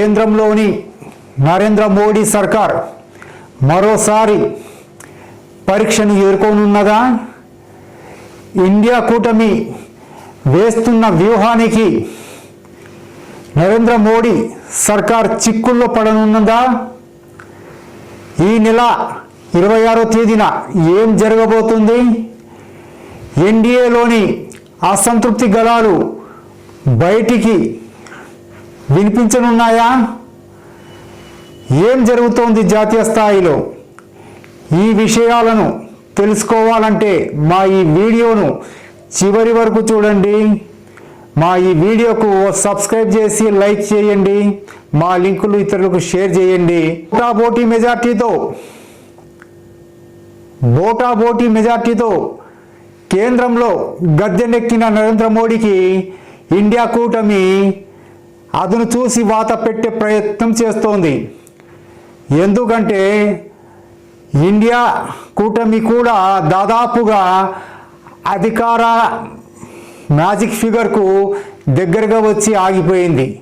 కేంద్రంలోని నరేంద్ర మోడీ సర్కార్ మరోసారి పరీక్షను ఎదుర్కొనున్నదా? ఇండియా కూటమి వేస్తున్న వ్యూహానికి నరేంద్ర మోడీ సర్కార్ చిక్కుల్లో పడనున్నదా? ఈ నెల ఇరవై ఆరో తేదీన ఏం జరగబోతుంది? ఎన్డీఏలోని అసంతృప్తి గలాలు బయటికి వినిపించనున్నాయా? ఏం జరుగుతోంది జాతీయ స్థాయిలో? ఈ విషయాలను తెలుసుకోవాలంటే మా ఈ వీడియోను చివరి వరకు చూడండి. మా ఈ వీడియోకు సబ్స్క్రైబ్ చేసి లైక్ చేయండి. మా లింకులు ఇతరులకు షేర్ చేయండి. బోటాబోటీ మెజార్టీతో బోటాబోటీ మెజార్టీతో కేంద్రంలో గద్దెనెక్కిన నరేంద్ర మోడీకి ఇండియా కూటమి అదును చూసి వాత పెట్టే ప్రయత్నం చేస్తోంది. ఎందుకంటే ఇండియా కూటమి కూడా దాదాపుగా అధికార మ్యాజిక్ ఫిగర్కు దగ్గరగా వచ్చి ఆగిపోయింది.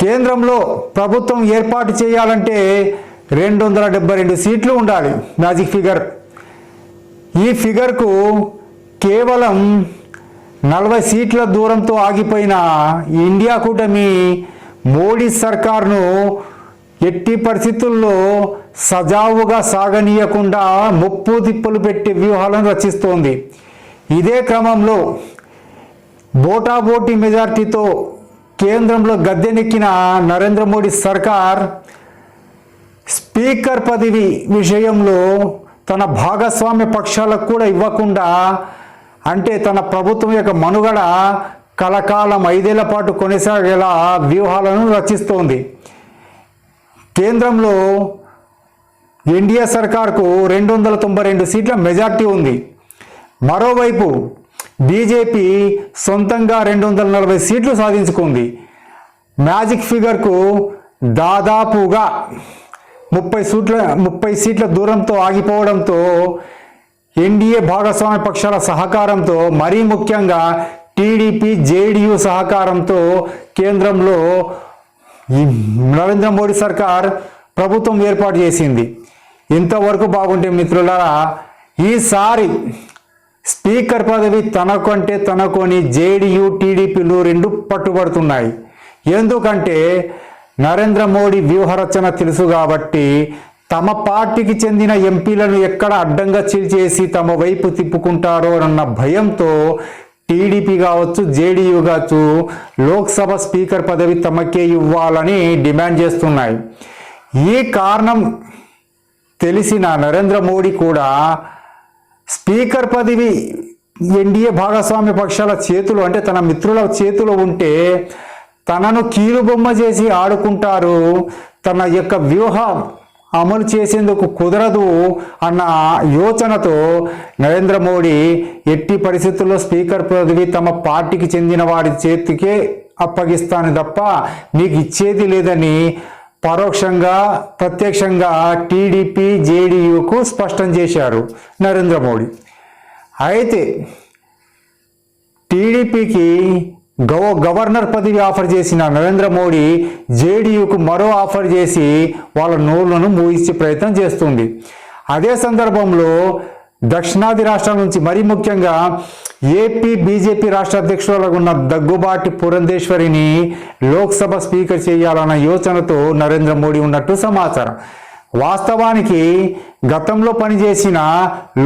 కేంద్రంలో ప్రభుత్వం ఏర్పాటు చేయాలంటే రెండు వందల డెబ్బై రెండు సీట్లు ఉండాలి మ్యాజిక్ ఫిగర్. ఈ ఫిగర్కు కేవలం నలభై సీట్ల దూరంతో ఆగిపోయిన ఇండియా కూటమి మోడీ సర్కార్ను ఎట్టి పరిస్థితుల్లో సజావుగా సాగనీయకుండా ముప్పు తిప్పలు పెట్టే వ్యూహాలను రచిస్తోంది. ఇదే క్రమంలో బోటాబోటీ మెజార్టీతో కేంద్రంలో గద్దెనెక్కిన నరేంద్ర మోడీ సర్కార్ స్పీకర్ పదవి విషయంలో తన భాగస్వామ్య పక్షాలకు కూడా ఇవ్వకుండా అంటే తన ప్రభుత్వం యొక్క మనుగడ కలకాలం ఐదేళ్ళ పాటు కొనసాగేలా వ్యూహాలను రచిస్తోంది. కేంద్రంలో ఎన్డీఏ సర్కార్కు రెండు వందల తొంభై రెండు సీట్ల మెజార్టీ ఉంది. మరోవైపు బీజేపీ సొంతంగా రెండు వందల నలభై సీట్లు సాధించుకుంది. మ్యాజిక్ ఫిగర్కు దాదాపుగా ముప్పై సీట్ల ముప్పై సీట్ల దూరంతో ఆగిపోవడంతో ఎన్డీఏ భాగస్వామ్య పక్షాల సహకారంతో మరీ ముఖ్యంగా టీడీపీ జేడీయూ సహకారంతో కేంద్రంలో ఈ నరేంద్ర మోడీ సర్కార్ ప్రభుత్వం ఏర్పాటు చేసింది. ఇంతవరకు బాగుంటే మిత్రులారా ఈసారి స్పీకర్ పదవి తనకంటే తనకొని జేడీయూ టీడీపీలు రెండు పట్టుబడుతున్నాయి. ఎందుకంటే నరేంద్ర మోడీ వ్యూహరచన తెలుసు కాబట్టి తమ పార్టీకి చెందిన ఎంపీలను ఎక్కడ అడ్డంగా చీల్చేసి తమ వైపు తిప్పుకుంటారో అన్న భయంతో టీడీపీ కావచ్చు జేడీయూ కావచ్చు లోక్సభ స్పీకర్ పదవి తమకే ఇవ్వాలని డిమాండ్ చేస్తున్నాయి. ఈ కారణం తెలిసిన నరేంద్ర మోడీ కూడా స్పీకర్ పదవి ఎన్డీఏ భాగస్వామ్య పక్షాల చేతులు అంటే తన మిత్రుల చేతిలో ఉంటే తనను కీలుబొమ్మ చేసి ఆడుకుంటారు. తన యొక్క వ్యూహం అమలు చేసేందుకు కుదరదు అన్న యోచనతో నరేంద్ర మోడీ ఎట్టి పరిస్థితుల్లో స్పీకర్ పదవి తమ పార్టీకి చెందిన వారి చేతికే అప్పగిస్తాను తప్ప మీకు ఇచ్చేది లేదని పరోక్షంగా ప్రత్యక్షంగా టీడీపీ జేడీయూకు స్పష్టం చేశారు నరేంద్ర మోడీ. అయితే టీడీపీకి గవ గవర్నర్ పదవి ఆఫర్ చేసిన నరేంద్ర మోడీ జేడీయూకు మరో ఆఫర్ చేసి వాళ్ళ నోళ్ళను మూయించే ప్రయత్నం చేస్తుంది. అదే సందర్భంలో దక్షిణాది రాష్ట్రాల నుంచి మరీ ముఖ్యంగా ఏపీ బీజేపీ రాష్ట్ర అధ్యక్షులకు ఉన్న దగ్గుబాటి పురంధేశ్వరిని లోక్సభ స్పీకర్ చేయాలన్న యోచనతో నరేంద్ర మోడీ ఉన్నట్టు సమాచారం. వాస్తవానికి గతంలో పనిచేసిన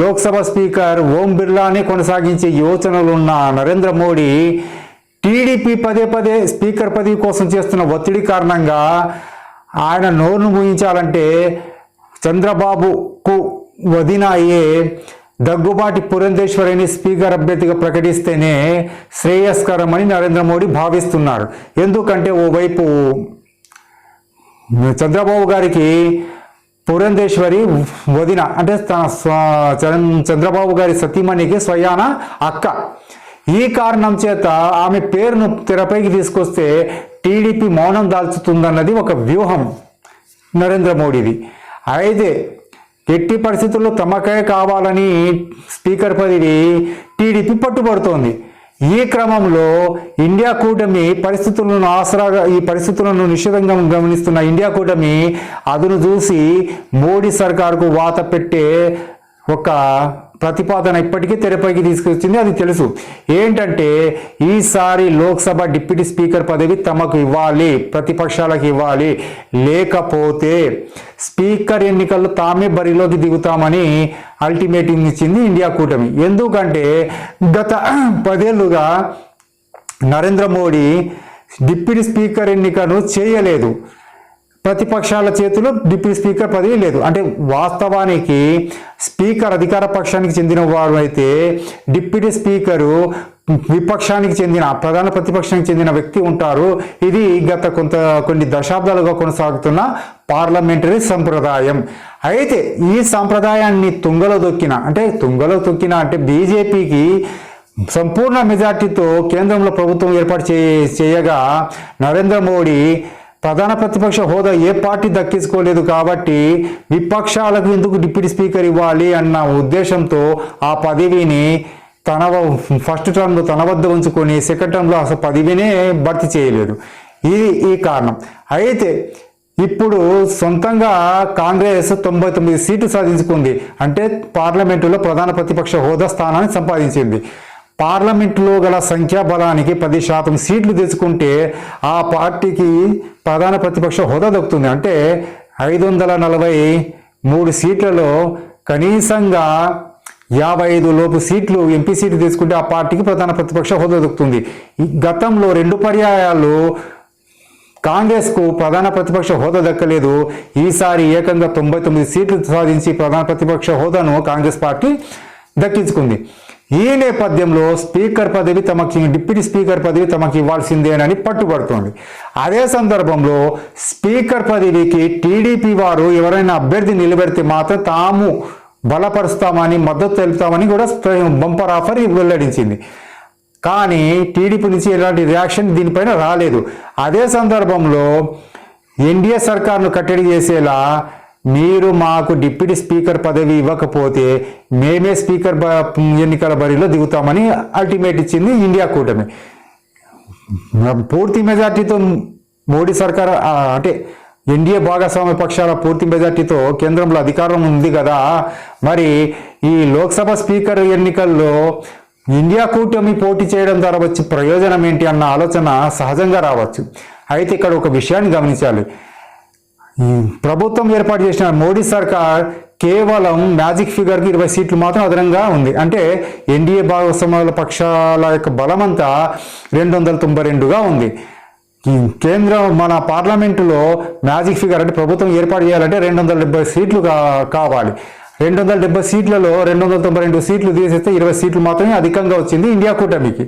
లోక్సభ స్పీకర్ ఓం బిర్లానే కొనసాగించే యోచనలున్న నరేంద్ర మోడీ టీడీపీ పదే పదే స్పీకర్ పదవి కోసం చేస్తున్న ఒత్తిడి కారణంగా ఆయన నోరును ముగించాలంటే చంద్రబాబుకు వదిన అయ్యే దగ్గుబాటి పురంధేశ్వరిని స్పీకర్ అభ్యర్థిగా ప్రకటిస్తేనే శ్రేయస్కరమని నరేంద్ర మోడీ భావిస్తున్నారు. ఎందుకంటే ఓవైపు చంద్రబాబు గారికి పురంధేశ్వరి వదిన అంటే తన స్వ- చంద్రబాబు గారి సతీమణికి స్వయాన అక్క. ఈ కారణం చేత ఆమె పేరును తెరపైకి తీసుకొస్తే టీడీపీ మౌనం దాల్చుతుందన్నది ఒక వ్యూహం నరేంద్ర మోడీది. అయితే ఎట్టి పరిస్థితుల్లో తమకే కావాలని స్పీకర్ పదవి టీడీపీ పట్టుబడుతోంది. ఈ క్రమంలో ఇండియా కూటమి పరిస్థితులను ఆసరాగా ఈ పరిస్థితులను నిషేధంగా గమనిస్తున్న ఇండియా కూటమి అదును చూసి మోడీ సర్కారుకు వాత పెట్టే ఒక ప్రతిపాదన ఇప్పటికీ తెరపైకి తీసుకొచ్చింది అది తెలుసు. ఏంటంటే ఈసారి లోక్సభ డిప్యూటీ స్పీకర్ పదవి తమకు ఇవ్వాలి ప్రతిపక్షాలకు ఇవ్వాలి. లేకపోతే స్పీకర్ ఎన్నికల్లో తామే బరిలోకి దిగుతామని అల్టిమేటింగ్ ఇచ్చింది ఇండియా కూటమి. ఎందుకంటే గత పదేళ్ళుగా నరేంద్ర మోడీ డిప్యూటీ స్పీకర్ ఎన్నికను చేయలేదు. ప్రతిపక్షాల చేతిలో డిప్యూటీ స్పీకర్ పదవి లేదు. అంటే వాస్తవానికి స్పీకర్ అధికార పక్షానికి చెందిన వారు అయితే డిప్యూటీ స్పీకరు విపక్షానికి చెందిన ప్రధాన ప్రతిపక్షానికి చెందిన వ్యక్తి ఉంటారు. ఇది గత కొంత కొన్ని దశాబ్దాలుగా కొనసాగుతున్న పార్లమెంటరీ సంప్రదాయం. అయితే ఈ సంప్రదాయాన్ని తుంగలో దొక్కిన అంటే తుంగలో తొక్కిన అంటే బీజేపీకి సంపూర్ణ మెజార్టీతో కేంద్రంలో ప్రభుత్వం ఏర్పాటు చే చేయగా నరేంద్ర మోడీ ప్రధాన ప్రతిపక్ష హోదా ఏ పార్టీ దక్కించుకోలేదు కాబట్టి విపక్షాలకు ఎందుకు డిప్యూటీ స్పీకర్ ఇవ్వాలి అన్న ఉద్దేశంతో ఆ పదవిని తన ఫస్ట్ టర్మ్లో తన వద్ద ఉంచుకొని సెకండ్ టర్మ్లో అసలు పదవినే భర్తీ చేయలేదు. ఇది ఈ కారణం. అయితే ఇప్పుడు సొంతంగా కాంగ్రెస్ తొంభై తొమ్మిది సీట్లు సాధించుకుంది. అంటే పార్లమెంటులో ప్రధాన ప్రతిపక్ష హోదా స్థానాన్ని సంపాదించింది. పార్లమెంటులో గల సంఖ్యాబలానికి పది శాతం సీట్లు తెచ్చుకుంటే ఆ పార్టీకి ప్రధాన ప్రతిపక్ష హోదా దక్కుతుంది. అంటే ఐదు వందల నలభై మూడు సీట్లలో కనీసంగా యాభై ఐదు లోపు సీట్లు ఎంపీ సీట్లు తీసుకుంటే ఆ పార్టీకి ప్రధాన ప్రతిపక్ష హోదా దక్కుతుంది. గతంలో రెండు పర్యాయాలు కాంగ్రెస్కు ప్రధాన ప్రతిపక్ష హోదా దక్కలేదు. ఈసారి ఏకంగా తొంభై తొమ్మిది సీట్లు సాధించి ప్రధాన ప్రతిపక్ష హోదాను కాంగ్రెస్ పార్టీ దక్కించుకుంది. ఈ నేపథ్యంలో స్పీకర్ పదవి తమకి డిప్యూటీ స్పీకర్ పదవి తమకి ఇవ్వాల్సిందేనని పట్టుబడుతోంది. అదే సందర్భంలో స్పీకర్ పదవికి టీడీపీ వారు ఎవరైనా అభ్యర్థి నిలబెడితే మాత్రం తాము బలపరుస్తామని మద్దతు తెలుపుతామని కూడా బంపర్ ఆఫర్ వెల్లడించింది. కానీ టీడీపీ నుంచి ఎలాంటి రియాక్షన్ దీనిపైన రాలేదు. అదే సందర్భంలో ఎన్డీఏ సర్కార్ను కట్టడి చేసేలా మీరు మాకు డిప్యూటీ స్పీకర్ పదవి ఇవ్వకపోతే మేమే స్పీకర్ బ- ఎన్నికల బరిలో దిగుతామని అల్టిమేట్ ఇచ్చింది ఇండియా కూటమి. పూర్తి మెజార్టీతో మోడీ సర్కార్ అంటే ఎన్డీఏ భాగస్వామ్య పక్షాల పూర్తి మెజార్టీతో కేంద్రంలో అధికారం ఉంది కదా. మరి ఈ లోక్సభ స్పీకర్ ఎన్నికల్లో ఇండియా కూటమి పోటీ చేయడం ద్వారా వచ్చే ప్రయోజనం ఏంటి అన్న ఆలోచన సహజంగా రావచ్చు. అయితే ఇక్కడ ఒక విషయాన్ని గమనించాలి. Hmm. ప్రభుత్వం ఏర్పాటు చేసిన మోడీ సర్కార్ కేవలం మ్యాజిక్ ఫిగర్కి ఇరవై సీట్లు మాత్రం అదనంగా ఉంది. అంటే ఎన్డీఏ భాగస్వాముల పక్షాల యొక్క బలమంతా రెండు వందల తొంభై రెండుగా ఉంది. Hmm. కేంద్రం మన పార్లమెంటులో మ్యాజిక్ ఫిగర్ అంటే ప్రభుత్వం ఏర్పాటు చేయాలంటే రెండు వందల డెబ్బై సీట్లు కావాలి. రెండు వందల డెబ్బై సీట్లలో రెండు వందల తొంభై రెండు సీట్లు తీసేస్తే ఇరవై సీట్లు మాత్రమే అధికంగా వచ్చింది ఇండియా కూటమికి.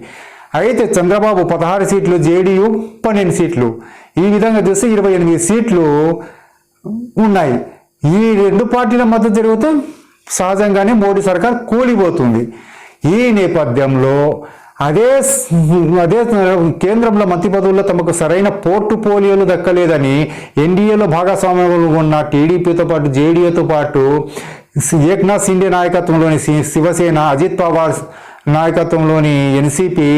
అయితే చంద్రబాబు పదహారు సీట్లు జేడీయూ పన్నెండు సీట్లు. ఈ విధంగా చూస్తే ఇరవై ఎనిమిది సీట్లు ఉన్నాయి. ఈ రెండు పార్టీల మధ్య తిరుగుతూ సహజంగానే మోడీ సర్కార్ కూలిపోతుంది. ఈ నేపథ్యంలో అదే అదే కేంద్రంలో మంత్రి పదవుల్లో తమకు సరైన పోర్టుపోలియోలు దక్కలేదని ఎన్డీఏలో భాగస్వామ్యంలో ఉన్న టీడీపీతో పాటు జేడీఏతో పాటు ఏక్నాథ్ సిండే నాయకత్వంలోని శివసేన అజిత్ పవార్ నాయకత్వంలోని ఎన్సీపీ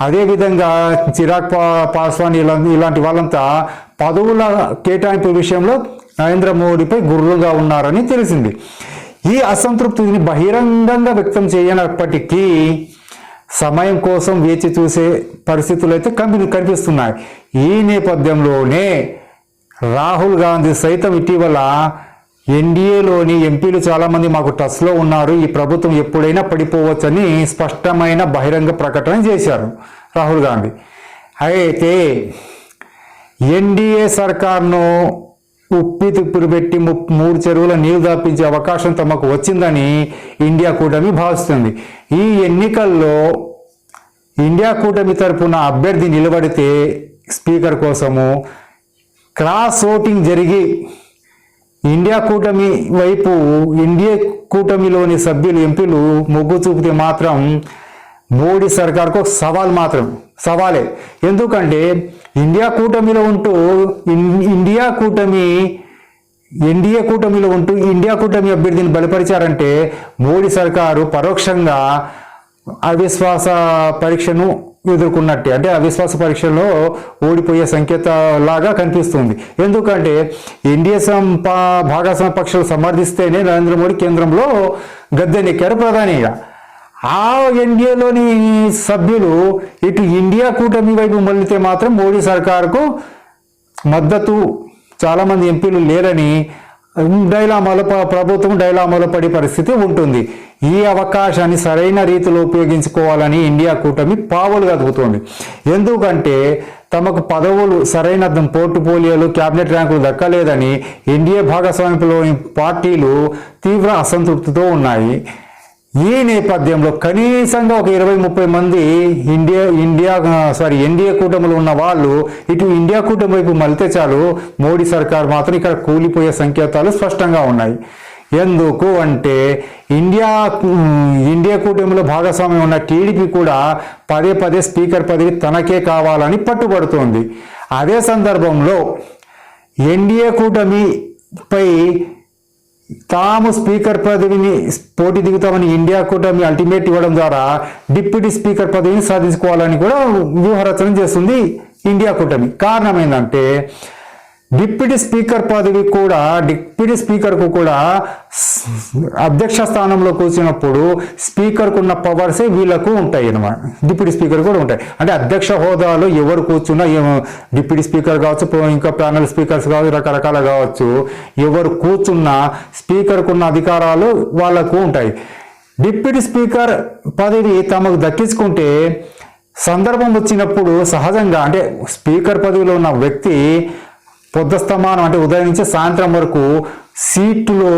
అదేవిధంగా చిరాగ్ పా పాస్వాన్ ఇలా ఇలాంటి వాళ్ళంతా పదవుల కేటాయింపు విషయంలో నరేంద్ర మోడీపై గుర్రుగా ఉన్నారని తెలిసింది. ఈ అసంతృప్తిని బహిరంగంగా వ్యక్తం చేయనప్పటికీ సమయం కోసం వేచి చూసే పరిస్థితులు అయితే కంపెనీ కనిపిస్తున్నాయి. ఈ నేపథ్యంలోనే రాహుల్ గాంధీ సైతం ఇటీవల ఎన్డీఏలోని ఎంపీలు చాలామంది మాకు టచ్లో ఉన్నారు. ఈ ప్రభుత్వం ఎప్పుడైనా పడిపోవచ్చని స్పష్టమైన బహిరంగ ప్రకటన చేశారు రాహుల్ గాంధీ. అయితే ఎన్డీఏ సర్కార్ను ఉప్పి తిప్పులు పెట్టి ము- మూడు చెరువుల నీరు దాపించే అవకాశం తమకు వచ్చిందని ఇండియా కూటమి భావిస్తుంది. ఈ ఎన్నికల్లో ఇండియా కూటమి తరపున అభ్యర్థి నిలబడితే స్పీకర్ కోసము క్రాస్ ఓటింగ్ జరిగి ఇండియా కూటమి వైపు ఇండియా కూటమిలోని సభ్యులు ఎంపీలు మొగ్గు చూపితే మాత్రం మోడీ సర్కార్కు సవాల్ మాత్రం సవాలే. ఎందుకంటే ఇండియా కూటమిలో ఉంటూ ఇండియా కూటమి ఎన్డీఏ కూటమిలో ఉంటూ ఇండియా కూటమి అభ్యర్థిని బలపరిచారంటే మోడీ సర్కారు పరోక్షంగా అవిశ్వాస పరీక్షను ఎదుర్కొన్నట్టే. అంటే అవిశ్వాస పరీక్షలో ఓడిపోయే సంకేత లాగా కనిపిస్తుంది. ఎందుకంటే ఎన్డీఏ సంపా భాగస్వామ్య పక్షాలు సమర్థిస్తేనే నరేంద్ర మోడీ కేంద్రంలో గద్దెనెక్కారు ప్రధానిగా. ఆ ఎన్డీఏలోని సభ్యులు ఇటు ఇండియా కూటమి వైపు మళ్ళితే మాత్రం మోడీ సర్కారుకు మద్దతు చాలామంది ఎంపీలు లేరని డైలామాలో ప్రభుత్వం డైలామాలో పడే పరిస్థితి ఉంటుంది. ఈ అవకాశాన్ని సరైన రీతిలో ఉపయోగించుకోవాలని ఇండియా కూటమి పావులు కదుపుతోంది ఎందుకంటే తమకు పదవులు సరైన పోర్టుపోలియోలు క్యాబినెట్ ర్యాంకులు దక్కలేదని ఎన్డీఏ భాగస్వామ్యంలోని పార్టీలు తీవ్ర అసంతృప్తితో ఉన్నాయి. ఈ నేపథ్యంలో కనీసంగా ఒక ఇరవై ముప్పై మంది ఇండియా ఇండియా సారీ ఎన్డీఏ కూటమిలో ఉన్న వాళ్ళు ఇటు ఇండియా కూటమి వైపు మలితే చాలు మోడీ సర్కార్ మాత్రం ఇక్కడ కూలిపోయే సంకేతాలు స్పష్టంగా ఉన్నాయి. ఎందుకు అంటే ఇండియా ఇండియా కూటమిలో భాగస్వామ్యం ఉన్న టీడీపీ కూడా పదే పదే స్పీకర్ పదవి తనకే కావాలని పట్టుబడుతోంది. అదే సందర్భంలో ఎన్డీఏ కూటమిపై తాము స్పీకర్ పదవిని పోటీ దిగుతామని ఇండియా కూటమి అల్టిమేట్ ఇవ్వడం ద్వారా డిప్యూటీ స్పీకర్ పదవిని సాధించుకోవాలని కూడా వ్యూహరచన చేస్తుంది ఇండియా కూటమి. కారణం ఏంటంటే డిప్యూటీ స్పీకర్ పదవి కూడా డిప్యూటీ స్పీకర్కు కూడా అధ్యక్ష స్థానంలో కూర్చున్నప్పుడు స్పీకర్కు ఉన్న పవర్సే వీళ్ళకు ఉంటాయి అనమాట డిప్యూటీ స్పీకర్ కూడా ఉంటాయి. అంటే అధ్యక్ష హోదాలో ఎవరు కూర్చున్నా ఏమో డిప్యూటీ స్పీకర్ కావచ్చు ఇంకా ప్యానల్ స్పీకర్స్ కావచ్చు రకరకాల కావచ్చు ఎవరు కూర్చున్నా స్పీకర్కు ఉన్న అధికారాలు వాళ్ళకు ఉంటాయి. డిప్యూటీ స్పీకర్ పదవి తమకు దక్కించుకుంటే సందర్భం వచ్చినప్పుడు సహజంగా అంటే స్పీకర్ పదవిలో ఉన్న వ్యక్తి పొద్దుస్తమానం అంటే ఉదయం నుంచి సాయంత్రం వరకు సీట్లో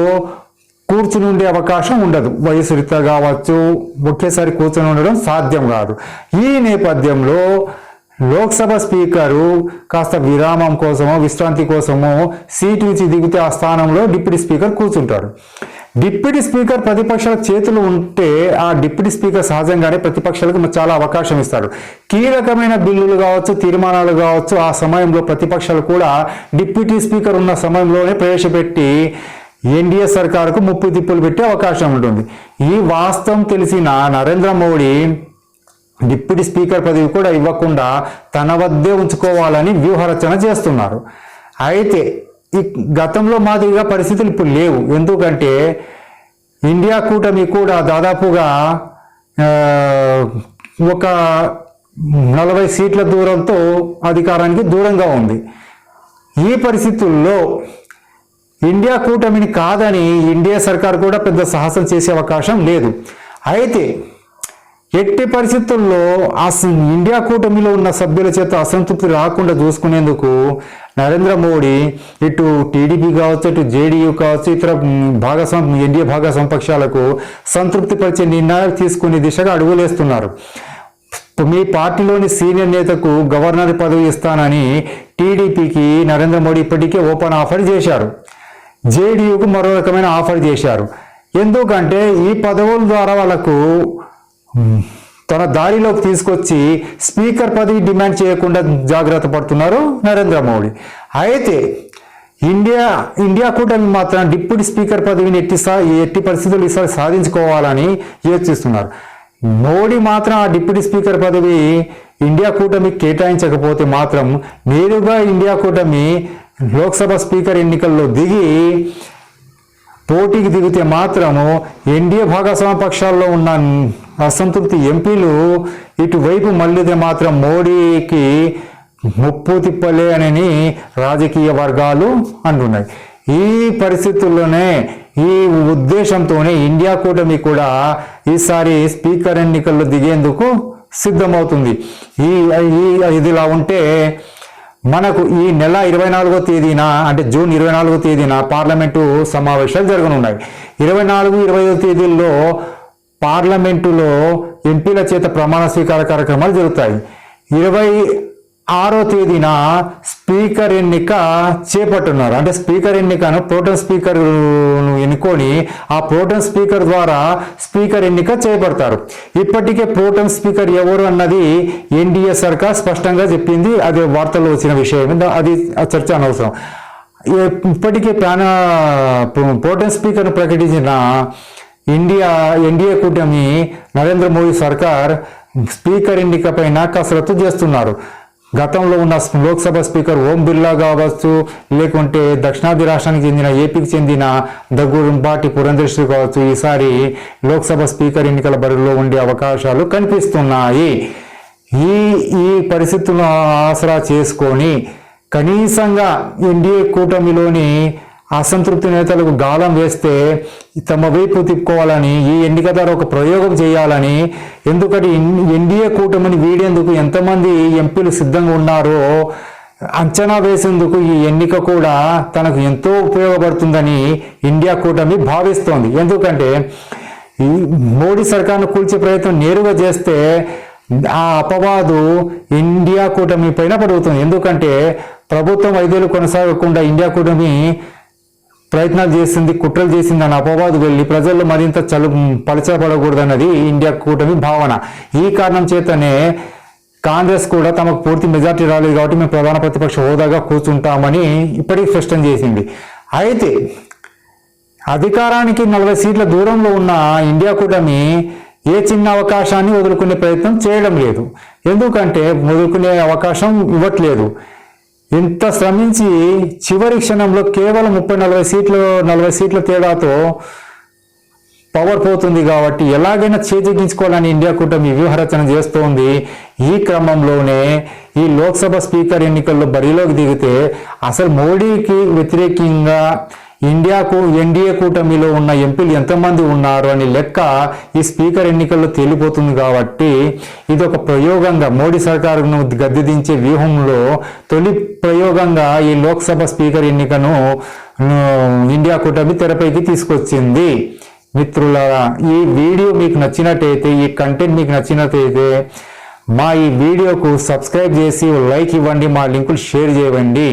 కూర్చుని ఉండే అవకాశం ఉండదు. వయసు రీత్యా కావచ్చు ఒకేసారి కూర్చొని ఉండడం సాధ్యం కాదు. ఈ నేపథ్యంలో లోక్సభ స్పీకరు కాస్త విరామం కోసమో విశ్రాంతి కోసమో సీటు నుంచి దిగితే ఆ స్థానంలో డిప్యూటీ స్పీకర్ కూర్చుంటారు డిప్యూటీ స్పీకర్ ప్రతిపక్షాల చేతులు ఉంటే ఆ డిప్యూటీ స్పీకర్ సహజంగానే ప్రతిపక్షాలకు చాలా అవకాశం ఇస్తాడు. కీలకమైన బిల్లులు కావచ్చు తీర్మానాలు కావచ్చు ఆ సమయంలో ప్రతిపక్షాలు కూడా డిప్యూటీ స్పీకర్ ఉన్న సమయంలోనే ప్రవేశపెట్టి ఎన్డీఏ సర్కారుకు ముప్పు తిప్పులు పెట్టే అవకాశం ఉంటుంది. ఈ వాస్తవం తెలిసిన నరేంద్ర మోడీ డిప్యూటీ స్పీకర్ పదవి కూడా ఇవ్వకుండా తన వద్దే ఉంచుకోవాలని వ్యూహరచన చేస్తున్నారు. అయితే ఈ గతంలో మాదిరిగా పరిస్థితులు ఇప్పుడు లేవు. ఎందుకంటే ఇండియా కూటమి కూడా దాదాపుగా ఒక నలభై సీట్ల దూరంతో అధికారానికి దూరంగా ఉంది. ఈ పరిస్థితుల్లో ఇండియా కూటమిని కాదని ఇండియా సర్కార్ కూడా పెద్ద సాహసం చేసే అవకాశం లేదు. అయితే ఎట్టి పరిస్థితుల్లో అస ఇండియా కూటమిలో ఉన్న సభ్యుల చేత అసంతృప్తి రాకుండా చూసుకునేందుకు నరేంద్ర మోడీ ఇటు టీడీపీ కావచ్చు ఇటు జేడీయూ కావచ్చు ఇతర మ్, ఎన్డీఏ భాగస్వామ్య పక్షాలకు సంతృప్తి పరిచే నిర్ణయాలు తీసుకునే దిశగా అడుగులేస్తున్నారు. మీ పార్టీలోని సీనియర్ నేతకు గవర్నర్ పదవి ఇస్తానని టీడీపీకి నరేంద్ర మోడీ ఇప్పటికే ఓపెన్ ఆఫర్ చేశారు. జేడీయూకు మరో రకమైన ఆఫర్ చేశారు. ఎందుకంటే ఈ పదవుల ద్వారా వాళ్ళకు తన దారిలోకి తీసుకొచ్చి స్పీకర్ పదవి డిమాండ్ చేయకుండా జాగ్రత్త పడుతున్నారు నరేంద్ర మోడీ. అయితే ఇండియా ఇండియా కూటమి మాత్రం డిప్యూటీ స్పీకర్ పదవిని ఎట్టి ఎట్టి పరిస్థితులు ఈసారి సాధించుకోవాలని యోచిస్తున్నారు. మోడీ మాత్రం ఆ డిప్యూటీ స్పీకర్ పదవి ఇండియా కూటమికి కేటాయించకపోతే మాత్రం నేరుగా ఇండియా కూటమి లోక్సభ స్పీకర్ ఎన్నికల్లో దిగి పోటీకి దిగితే మాత్రము ఎన్డీఏ భాగస్వామ్య పక్షాల్లో ఉన్న అసంతృప్తి ఎంపీలు ఇటువైపు మళ్ళీదే మాత్రం మోడీకి ముప్పు తిప్పలే అని రాజకీయ వర్గాలు అంటున్నాయి. ఈ పరిస్థితుల్లోనే ఈ ఉద్దేశంతోనే ఇండియా కూటమి కూడా ఈసారి స్పీకర్ ఎన్నికల్లో దిగేందుకు సిద్ధమవుతుంది. ఈ ఈ- ఇదిలా ఉంటే మనకు ఈ నెల ఇరవై నాలుగో తేదీన అంటే జూన్ ఇరవై నాలుగో తేదీన పార్లమెంటు సమావేశాలు జరగనున్నాయి. ఇరవై నాలుగు ఇరవై ఐదో తేదీల్లో పార్లమెంటులో ఎంపీల చేత ప్రమాణ స్వీకార కార్యక్రమాలు జరుగుతాయి. ఇరవై ఆరో తేదీన స్పీకర్ ఎన్నిక చేపట్టున్నారు. అంటే స్పీకర్ ఎన్నికను ప్రోటన్ స్పీకర్ ఎన్నుకొని ఆ ప్రోటన్ స్పీకర్ ద్వారా స్పీకర్ ఎన్నిక చేపడతారు. ఇప్పటికే ప్రోటన్ స్పీకర్ ఎవరు అన్నది ఎన్డీఏ సర్కార్ స్పష్టంగా చెప్పింది. అది వార్తల్లో వచ్చిన విషయం అది ఆ చర్చ అనవసరం. ఇప్పటికే ప్రాణ ప్రోటన్ స్పీకర్ ప్రకటించిన ఇండియా ఎన్డీఏ కూటమి నరేంద్ర మోడీ సర్కార్ స్పీకర్ ఎన్నికపైన కసరత్తు చేస్తున్నారు. గతంలో ఉన్న లోక్సభ స్పీకర్ ఓం బిర్లా కావచ్చు లేకుంటే దక్షిణాది రాష్ట్రానికి చెందిన ఏపీకి చెందిన దగ్గురుంపాటి పురంధేశ్వరి కావచ్చు ఈసారి లోక్సభ స్పీకర్ ఎన్నికల బరిలో ఉండే అవకాశాలు కనిపిస్తున్నాయి. ఈ ఈ పరిస్థితులను ఆసరా చేసుకొని కనీసంగా ఎన్డీఏ కూటమిలోని అసంతృప్తి నేతలకు గాలం వేస్తే తమ వైపు తిప్పుకోవాలని ఈ ఎన్నిక ద్వారా ఒక ప్రయోగం చేయాలని ఎందుకంటే ఎన్- ఎన్డీఏ కూటమిని వీడేందుకు ఎంతమంది ఎంపీలు సిద్ధంగా ఉన్నారో అంచనా వేసేందుకు ఈ ఎన్నిక కూడా తనకు ఎంతో ఉపయోగపడుతుందని ఇండియా కూటమి భావిస్తోంది. ఎందుకంటే ఈ మోడీ సర్కార్ను కూల్చే ప్రయత్నం నేరుగా చేస్తే ఆ అపవాదు ఇండియా కూటమి పైన పడుతుంది. ఎందుకంటే ప్రభుత్వం వైద్యులు కొనసాగకుండా ఇండియా కూటమి ప్రయత్నాలు చేసింది కుట్రలు చేసింది అన్న అపవాదు వెళ్ళి ప్రజల్లో మరింత చలు పలచబడకూడదన్నది ఇండియా కూటమి భావన. ఈ కారణం చేతనే కాంగ్రెస్ కూడా తమకు పూర్తి మెజార్టీ రాలేదు కాబట్టి మేము ప్రధాన ప్రతిపక్ష హోదాగా కూర్చుంటామని ఇప్పటికీ స్పష్టం చేసింది. అయితే అధికారానికి నలభై సీట్ల దూరంలో ఉన్న ఇండియా కూటమి ఏ చిన్న అవకాశాన్ని వదులుకునే ప్రయత్నం చేయడం లేదు. ఎందుకంటే వదులుకునే అవకాశం ఇవ్వట్లేదు. ఇంత శ్రమించి చివరి క్షణంలో కేవలం ముప్పై నలభై సీట్లు నలభై సీట్ల తేడాతో పవర్ పోతుంది కాబట్టి ఎలాగైనా చేజిక్కించుకోవాలని ఇండియా కూటమి వ్యూహరచన చేస్తోంది. ఈ క్రమంలోనే ఈ లోక్సభ స్పీకర్ ఎన్నికల్లో బరిలోకి దిగితే అసలు మోడీకి వ్యతిరేకంగా ఇండియాకు ఎన్డీఏ కూటమిలో ఉన్న ఎంపీలు ఎంతమంది ఉన్నారు అని లెక్క ఈ స్పీకర్ ఎన్నికల్లో తేలిపోతుంది కాబట్టి ఇది ఒక ప్రయోగంగా మోడీ సర్కారును గద్దెదించే వ్యూహంలో తొలి ప్రయోగంగా ఈ లోక్సభ స్పీకర్ ఎన్నికను ఇండియా కూటమి తెరపైకి తీసుకొచ్చింది. మిత్రులారా ఈ వీడియో మీకు నచ్చినట్టయితే ఈ కంటెంట్ మీకు నచ్చినట్టయితే మా ఈ వీడియోకు సబ్స్క్రైబ్ చేసి లైక్ ఇవ్వండి మా లింకులు షేర్ చేయండి.